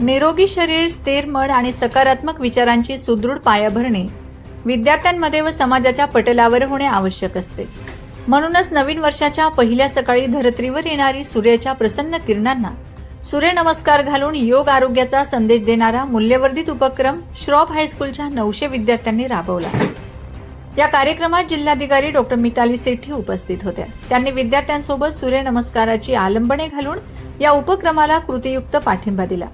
निरोगी शरीर स्थिर मन आणि सकारात्मक विचारांची सुदृढ पायाभरणी विद्यार्थ्यांमध्ये व समाजाच्या पटलावर होणे आवश्यक असते. म्हणूनच नवीन वर्षाच्या पहिल्या सकाळी धरत्रीवर येणारी सूर्याच्या प्रसन्न किरणांना सूर्यनमस्कार घालून योग आरोग्याचा संदेश देणारा मूल्यवर्धित उपक्रम श्रॉफ हायस्कूलच्या नऊशे विद्यार्थ्यांनी राबवला. या कार्यक्रमात जिल्हाधिकारी डॉक्टर मिताली सेठी उपस्थित होत्या. त्यांनी विद्यार्थ्यांसोबत सूर्यनमस्काराची आलंबणे घालून या उपक्रमाला कृतीयुक्त पाठिंबा दिला.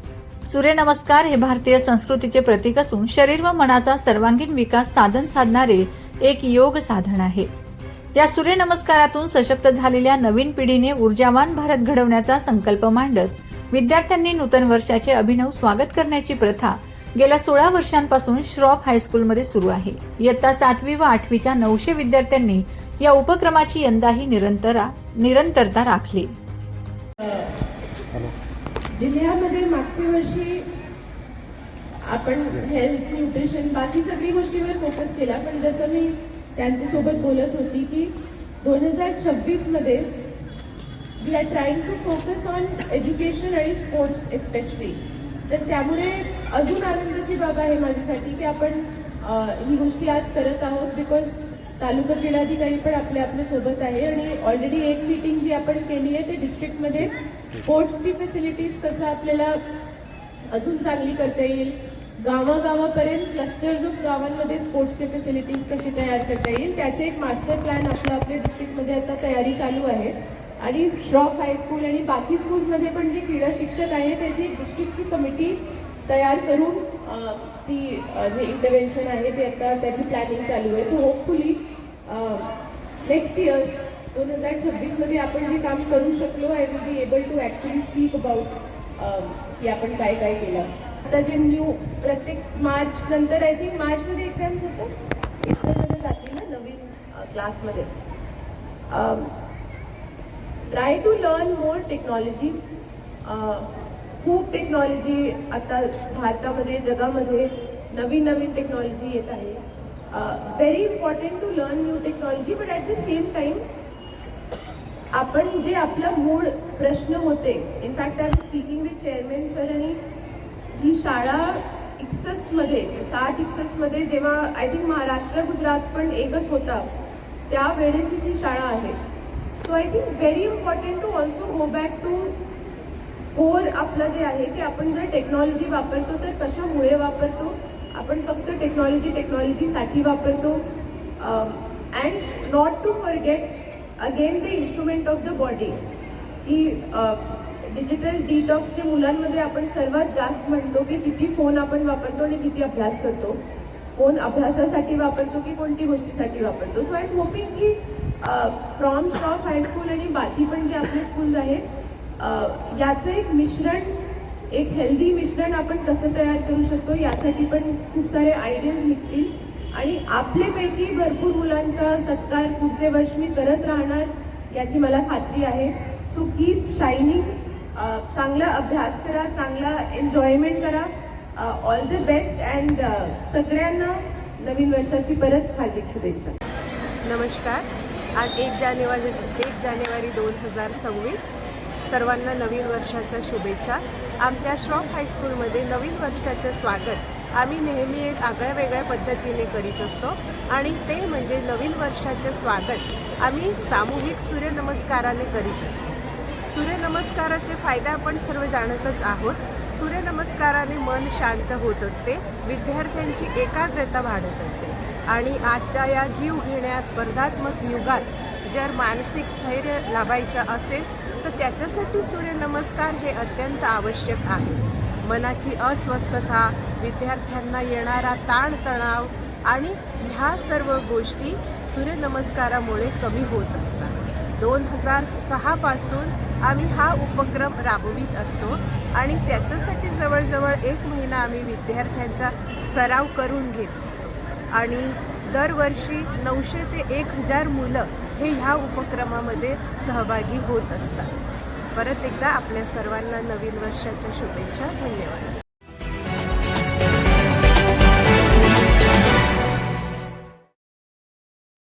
सूर्यनमस्कार हे भारतीय संस्कृतीचे प्रतीक असून शरीर व मनाचा सर्वांगीण विकास साधन साधणारे एक योग साधन आहे. या सूर्यनमस्कारातून सशक्त झालेल्या नवीन पिढीने ऊर्जावान भारत घडवण्याचा संकल्प मांडत विद्यार्थ्यांनी नूतन वर्षाचे अभिनव स्वागत करण्याची प्रथा गेल्या सोळा वर्षांपासून श्रॉफ हायस्कूलमध्ये सुरू आहे. इयत्ता सातवी व आठवीच्या नऊशे विद्यार्थ्यांनी या उपक्रमाची यंदाही निरंतरा निरंतरता राखली. जिल्ह्यामध्ये मागच्या वर्षी आपण हेल्थ न्यूट्रिशन बाकी सगळी गोष्टीवर फोकस केला पण जसं मी त्यांच्यासोबत बोलत होती की दोन हजार छव्वीसमध्ये we are trying to focus on education आणि स्पोर्ट्स एस्पेशली तर त्यामुळे अजून आनंदाची बाब आहे माझ्यासाठी की आपण ही गोष्टी आज करत आहोत बिकॉज तालुका क्रीडाधिकारी पण आपल्या आपल्यासोबत आहे आणि ऑलरेडी एक मीटिंग जी आपण केली आहे ते डिस्ट्रिक्टमध्ये स्पोर्ट्सची फॅसिलिटीज कसं आपल्याला अजून चांगली करता येईल? गावागावापर्यंत क्लस्टर्स ऑफ गावांमध्ये स्पोर्ट्सचे फॅसिलिटीज कशी तयार करता येईल? त्याचे एक मास्टर प्लॅन आपलं आपल्या डिस्ट्रिक्टमध्ये आता तयारी चालू आहे. आणि श्रॉफ हायस्कूल आणि बाकी स्कूल्समध्ये पण जे क्रीडा शिक्षक आहे त्याची डिस्ट्रिक्टची कमिटी तयार करून ती जे इंटरव्हेन्शन आहे ते आता त्याची प्लॅनिंग चालू आहे. सो होपफुली नेक्स्ट इयर दोन हजार छब्बीसमध्ये आपण जे काम करू शकलो I will be able to actually speak about की आपण काय काय केलं. आता जे न्यू प्रत्येक मार्च नंतर आय थिंक मार्चमध्ये एक्झाम्स होतात? इथं जाते ना नवीन क्लासमध्ये try to learn more technology खूप टेक्नॉलॉजी आता भारतामध्ये जगामध्ये नवीन नवीन टेक्नॉलॉजी येत आहे. Very important to learn new technology but at the same time आपण जे आपला मूळ प्रश्न होते in fact I speaking with chairman sir आणि ही शाळा एकसष्टमध्ये साठ एकसष्टमध्ये जेव्हा आय थिंक महाराष्ट्र गुजरात पण एकच होता त्यावेळेची ती शाळा आहे. So I think very important to also go back to core आपलं जे आहे की आपण जर टेक्नॉलॉजी वापरतो तर कशामुळे वापरतो? आपण फक्त टेक्नॉलॉजी टेक्नॉलॉजीसाठी वापरतो. And not to forget again the instrument of the body की डिजिटल डिटॉक्सच्या मुलांमध्ये आपण सर्वात जास्त म्हणतो की किती फोन आपण वापरतो आणि किती अभ्यास करतो. फोन अभ्यासासाठी वापरतो की कोणती गोष्टीसाठी वापरतो. सो आय एम होपिंग की फ्रॉम स्टॉफ हायस्कूल आणि बाकी पण जे आपले स्कूल्स आहेत याचं एक मिश्रण एक हेल्दी मिश्रण आपण कसं तयार करू शकतो यासाठी पण खूप सारे आयडियाज निघतील. आणि आपल्यापैकी भरपूर मुलांचा सत्कार पुढचे वर्ष मी करत राहणार याची मला खात्री आहे. सो कीप शायनिंग चांगला अभ्यास करा चांगला एन्जॉयमेंट करा. ऑल द बेस्ट अँड सगळ्यांना नवीन वर्षाची परत हार्दिक शुभेच्छा. नमस्कार. आज एक जानेवारी एक जानेवारी दोन हजार सव्वीस. सर्वांना नवीन वर्षाच्या शुभेच्छा. आमच्या श्रॉफ हायस्कूलमध्ये नवीन वर्षाचं स्वागत. आम्ही नेहमी एक आगळ्या वेगळ्या पद्धतीने करीत असतो. आणि ते म्हणजे नवीन वर्षाचे स्वागत आम्ही सामूहिक सूर्यनमस्काराने करीत असतो. सूर्यनमस्काराचे फायदे आपण सर्व जाणतच आहोत. सूर्यनमस्काराने मन शांत होत असते विद्यार्थ्यांची एकाग्रता वाढत असते. आणि आजच्या या जीव घेण्या स्पर्धात्मक युगात जर मानसिक स्थैर्य लाभायचं असेल तर त्याच्यासाठी सूर्यनमस्कार हे अत्यंत आवश्यक आहे. मनाची अस्वस्थता विद्यार्थ्यांना येणारा ताणतणाव आणि ह्या सर्व गोष्टी सूर्यनमस्कारामुळे कमी होत असतात. दोन हजार सहापासून आम्ही हा उपक्रम राबवित असतो आणि त्याच्यासाठी जवळजवळ एक महिना आम्ही विद्यार्थ्यांचा सराव करून घेत असतो. आणि दरवर्षी नऊशे ते एक हजार मुलं हे ह्या उपक्रमामध्ये सहभागी होत असतात. परत एकदा आपल्या सर्वांना नवीन वर्षाच्या शुभेच्छा. धन्यवाद.